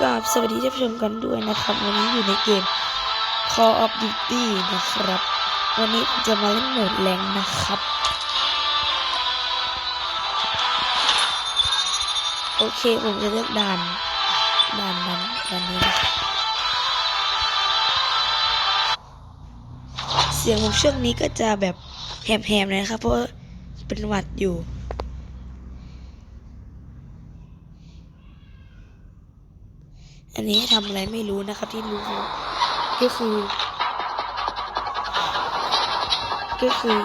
กราบสวัสดีท่านผู้ชมกันด้วยนะครับ วันนี้อยู่ในเกม Call of Duty นะครับ วันนี้ผมจะมาเล่นโหมดแรงนะครับ โอเค ผมจะเลือกด่านด่านนั้นด่านนี้นะครับเสียงผมช่วงนี้ก็จะแบบแหบๆนะครับ เพราะเป็นหวัดอยู่ อันนี้ให้ทำอะไรไม่รู้นะครับที่รู้ก็คือก็คือ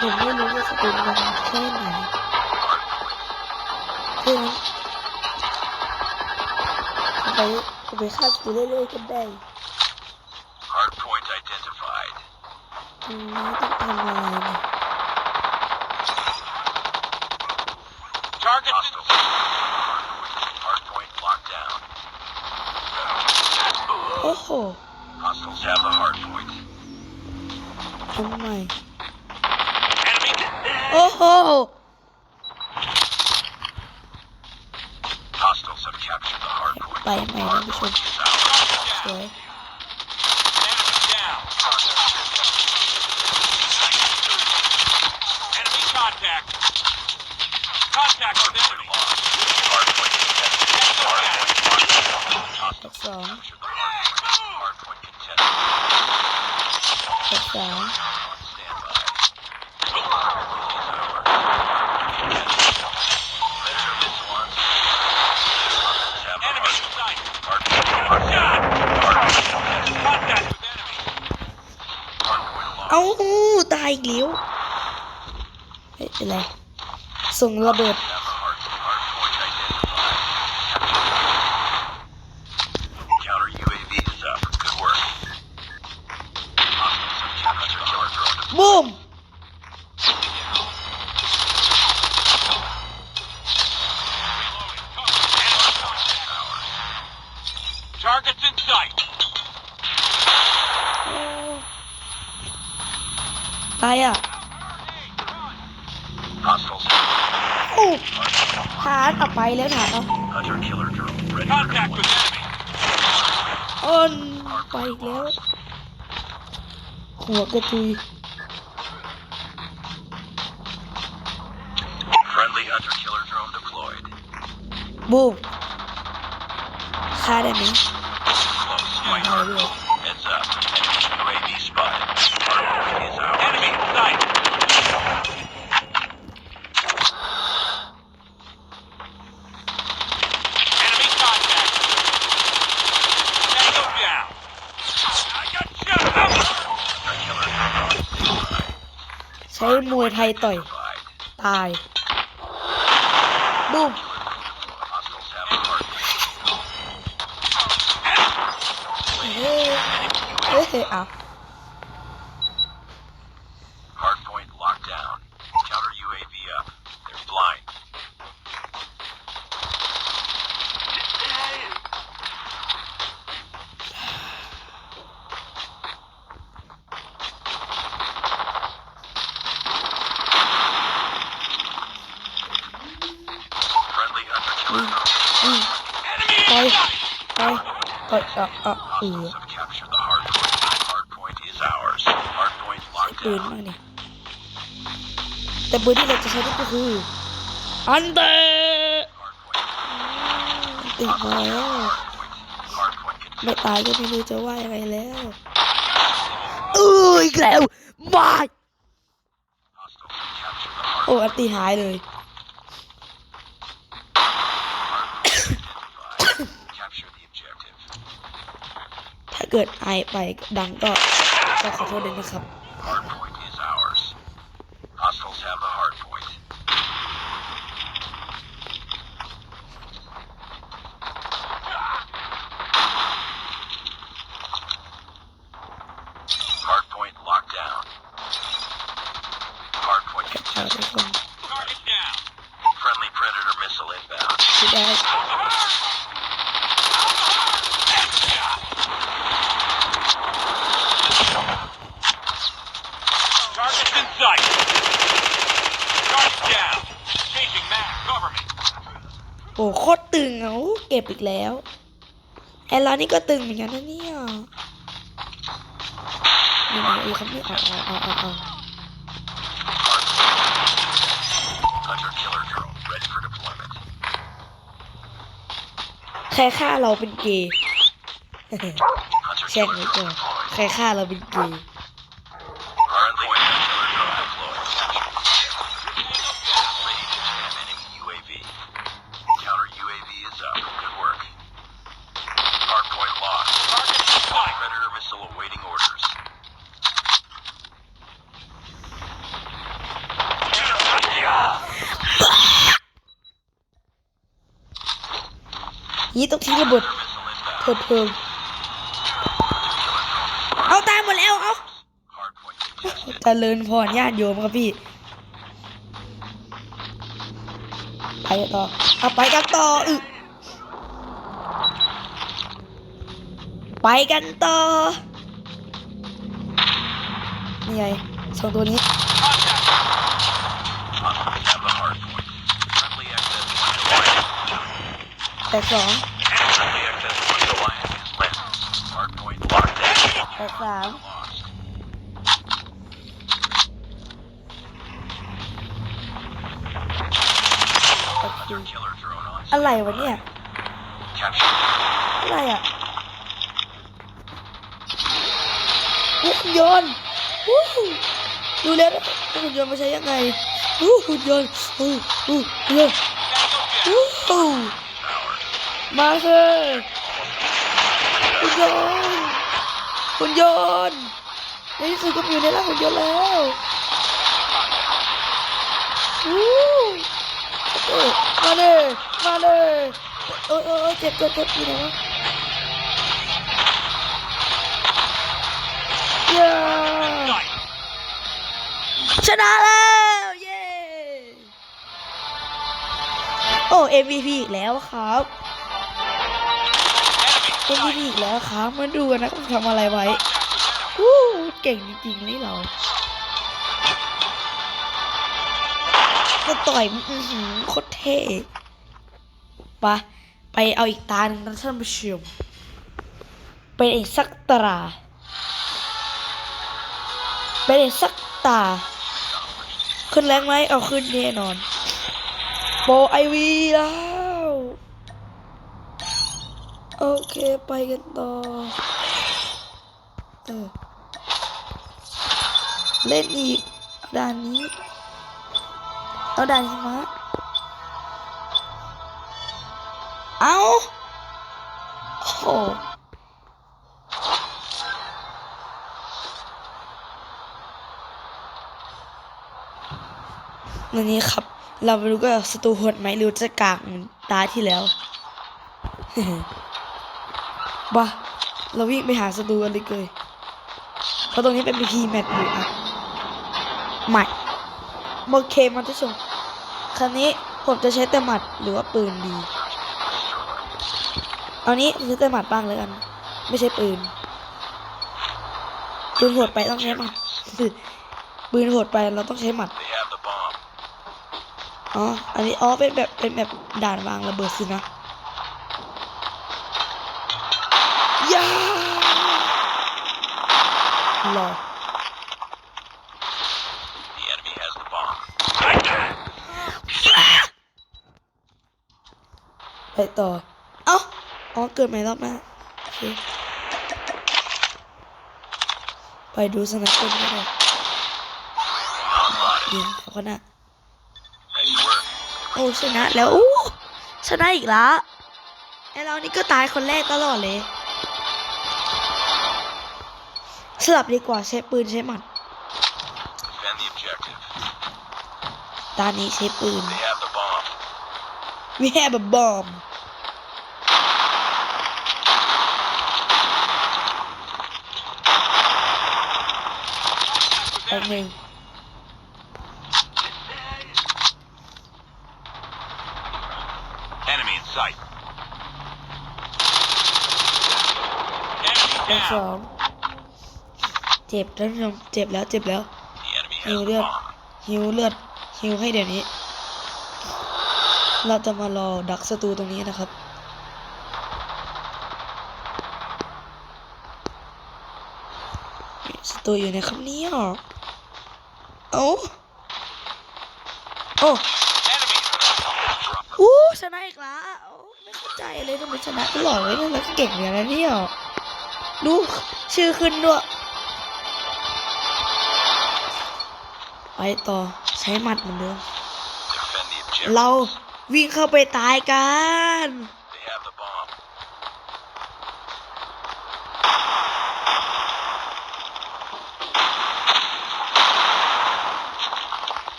ผมไม่รู้ว่าจะเป็นมันแค่ไหนเพราะฉะนั้นเอาไปเอาไปฆ่าตัวเรื่อยๆกันได้ Hardpoint identified. ตรงนี้ต้องทำอะไรเนี่ย Target Hostile. Hardpoint locked down. โอ้โห Hostiles have the hardpoint. ทำไม Enemy. โอ้โห Hostiles have captured the hardpoint. ไปใหม่ท่านผู้ชม Is ours. สวย Enemy down. Enemy contact. Contact with enemy. Hardpoint contested. Hardpoint locked down. ตักสอง Captured the hardpoint. Hardpoint contested. ตักสาม On standby. Measure this one. Enemy in sight. Hardpoint Contact with enemy. Hardpoint locked. เอ้า ตายอีกแล้วเฮ้ยเป็นไร ส่งระเบิด ครอะโอ้ฐานออกไปแล้วฐานอาอ้นไปแล้ว หัวกระตุยบูมฆ่าได้ไหม Close, my ด้ hard. ด้วย Heads up. Enemy UAV spotted. Hardpoint is out. Enemy in sight. Enemy contact. Tango down. I got shot. Hunter killer drone. ใช้มวยไทย ต่อย ตายบูมเฮ้เฮ้เอา Hardpoint locked down. Counter UAV up. They're blind. Friendly hunter killer ไปไปไปอะอะอีปืนมาเนี่ยแต่ปืนที่เราจะใช้ก็คืออันเดอร์ติดมาแล้วไม่ตายก็ไม่รู้จะว่ายังไงแล้วเอออีกแล้วบายโอ้อันตีหายเลย hardpoint. Capture the objective. ถ้า เกิดไอไปดังก็ก็ขอโทษด้วยนะครับ Hardpoint is ours. Hostiles have the hardpoint. Hardpoint locked down. Hardpoint ขอบคุณทุก contested. คน Target down. Friendly Predator missile inbound. ที่ได้ Target's in sight. Target down. Changing mag. Cover me. โอ้โคตรตึงอะโอ้เก็บอีกแล้วแอร์ร้านนี้ก็ตึงเหมือนกันนะเนี่ยนี่นะไอ้เขาไม่เอาเอาเอาเอาเอาใครฆ่าเราเป็นเกย์แช่งไว้ก่อนใครฆ่าเราเป็นเกย์ นี่ต้องทิ้งระเบิดเถิดเพลิงเอาตายหมดแล้วเอา Hardpoint contested. เจริญพรญาติโยมครับพี่ ไปกันต่อเอาไปกันต่ออึไปกันต่อ นี่ไงสองตัวนี้ Hunters have the hardpoint. Friendly access point alliance. แต่สอง Friendly access point alliance is lit. Hardpoint locked down. แต่สาม Lost. โอเค Killer drone on. อะไรวะเนี่ย Capture. อะไรอะอู้หุ่นยนต์วู้หูดูแล้วนะหุ่นยนต์มาใช้ยังไงวู้หุ่นยนต์วู้หูหุ่นยนต์วู้หู มาเลยหุ่นยนต์หุ่นยนในที่สุดก็อยู่ในร่างหุ่นยนแล้ววู้มาเลยมาเลยเออเออเออเจ็บเจ็บเจ็บอยู่ไหนวะเย้ชนะแล้วเย้โอ้ MVP อีกแล้วครับ MVP อีกแล้วครับมาดูกันนะว่าทำอะไรไว้วู้เก่งจริงๆนี่เราจะต่อยอือหือโคตรเท่ปะไปเอาอีกตาหนึ่งนะท่านผู้ชมเป็นอีกสักตราไปเลยสักตา ขึ้นแรงไหมเอาขึ้นแน่นอนโปรไอวีแล้ว โอเคไปกันต่อเออเล่นอีกด่านนี้เอาด่านหิมะเอาโอ้โหวันนี้ครับ เราไปดูก็สตูโหดไหมหรือจะกากเหมือนตาที่แล้ว บ้าเราวิ่งไปหาสตูกันเลยเกยเพราะตรงนี้เป็นพีแมทอยู่อะใหม่โอเคมาทุกชมครั้นี้ผมจะใช้แต่หมัดหรือว่าปืนดี เอานี้ใช้แต่หมัดบ้างเลยกัน ไม่ใช่ปืน ปืนโหดไปต้องใช้หมัด ปืนโหดไปเราต้องใช้หมัด อ๋อ อันนี้ อ๋อ เป็นแบบ เป็นแบบด่านวางระเบิดสินะ ยารอ The enemy has the bomb. ไปต่อ เอ้า อ๋อ เกิดใหม่รอบหน้าโอเคไปดูสนามเป็นก็ได้ยิงเขาคนน่ะ Nice work. โอ้ ชนะแล้วอู้ชนะอีกละไอเรานี่ก็ตายคนแรกตลอดเลย สลับดีกว่าใช้ปืนใช้หมัด Defend the objective. ตานี้ใช้ปืน They have the bomb. We have a bomb แป๊บหนึ่ง Enemy in sight. แป๊บ Enemy ส down. อง เจ็บท่านผู้ชมเจ็บแล้วเจ็บแล้วหิวเลือดหิวเลือดหิวให้เดี๋ยวนี้ เราจะมารอดักศัตรูตรงนี้นะครับศัตรูอยู่ในคำนี้หรอเอ้โอ้โอ้ชนะอีกแล้วไม่เข้าใจเลยทำไมชนะตลอดเลยแล้วเก่งอย่างนั้นนี่ยดูชื่อขึ้นด้วย ไปต่อใช้หมัดเหมือนเดิม Defend the objective. เราวิ่งเข้าไปตายกัน They have the bomb.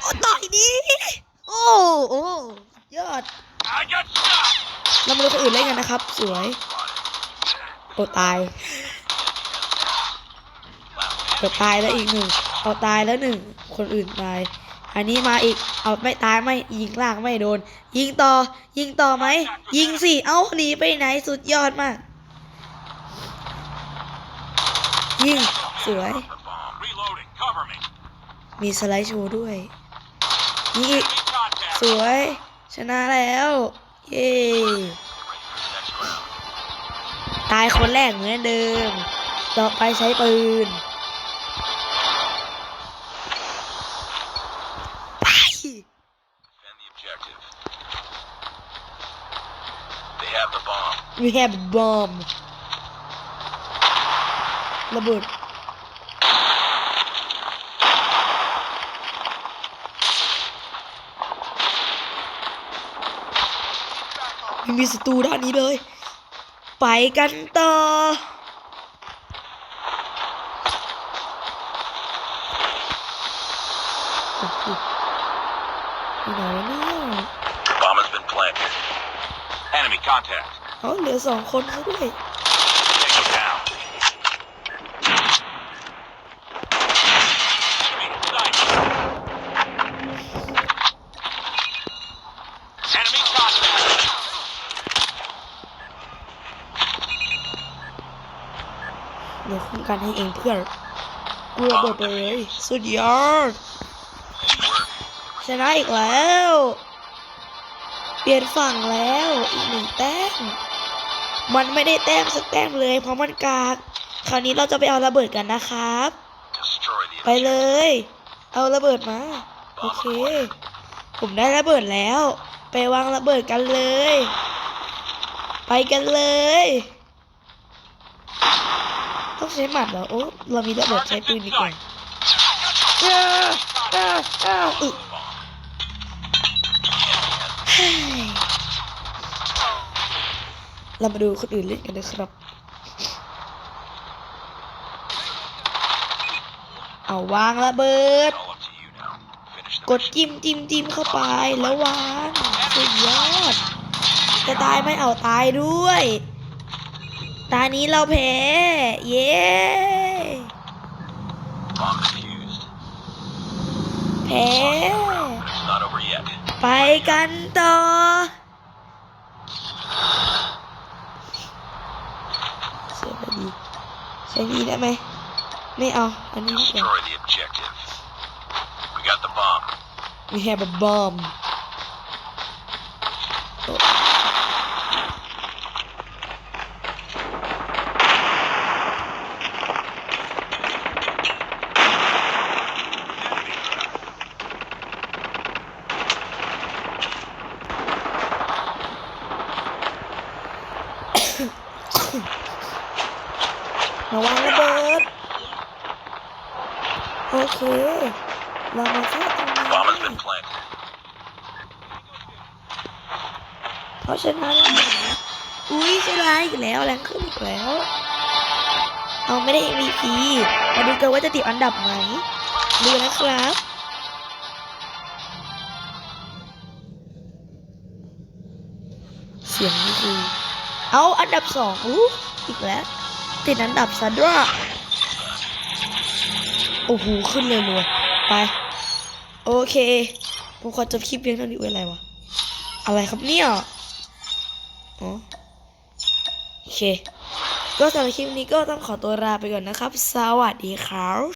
โอ้ต่อยดี โอ้โอ้ยอด I got shot. เรามาดูคนอื่นเล่นกันนะครับ สวย โอ้ตาย โอ้ตายแล้วอีกหนึ่งเอาตายแล้วหนึ่งคนอื่นตาย อันนี้มาอีกเอาไม่ตายไม่ยิงล่างไม่โดน ยิงต่อ ยิงต่อไหมยิงสิเอาหนีไปไหนสุดยอดมาก ยิงสวย มีสไลด์โชว์ด้วยยิงอีกสวย ชนะแล้วเย้ตายคนแรกเหมือนเดิม ต่อไปใช้ปืน we have a bomb ระเบิด ไม่มีศัตรูด้านนี้เลย ไปกันต่อ โอ้โหอยู่ไหนวะเนี่ย Bomb has been planted. Enemy contact. เขาเหลือสองคนซะด้วยเดี๋ยวคุ้มกันให้เองเพื่อนกูระเบิดไปเลยสุดยอดชนะอีกแล้ว เปลี่ยนฝั่งแล้ว อีกหนึ่งแต้ม มันไม่ได้แต้มสักแต้มเลยเพราะมันกาก คราวนี้เราจะไปเอาระเบิดกันนะครับ Destroy the ไปเลย เอาระเบิดมา โอเค ผมได้ระเบิดแล้ว ไปวางระเบิดกันเลย ไปกันเลย ต้องใช้หมัดเหรอ โอ้ เรามีระเบิดใช้ปืนดีกว่าอ้าอ้าอ้าอึ เรามาดูคนอื่นเล่นกันนะครับ เอาวางระเบิด กดจิ้มจิ้มจิ้มเข้าไปแล้ววางสุดยอด จะตายไม่เอาตายด้วย ตานี้เราแพ้ เย้แพ้ไปกันต่อ นี้ได้ไหม ไม่เอา อันนี้ดีกว่า Destroy the objective. We got the bomb. We have a bomb โ ระวังระเบิด โอเคเรามาแค่ตรงนี้เพราะชนะแล้นะอุ้ยชนะอีกแล้วแรงขึ้นอีกแล้ว เอาไม่ได้ MVP มาดูกันว่าจะติดอันดับไหม ดูนะครับเสียงนี่คือเอาอันดับสองอู้อีกแล้ว ติดอันดับซะด้วยโอ้โหขึ้นเลยมวยไป โอเคผมขอจบคลิปเพียงเท่านี้ไว้อะไรวะ อะไรครับเนี่ยอ๋อโอเค ก็สำหรับคลิปนี้ก็ต้องขอตัวลาไปก่อนนะครับ สวัสดีครับ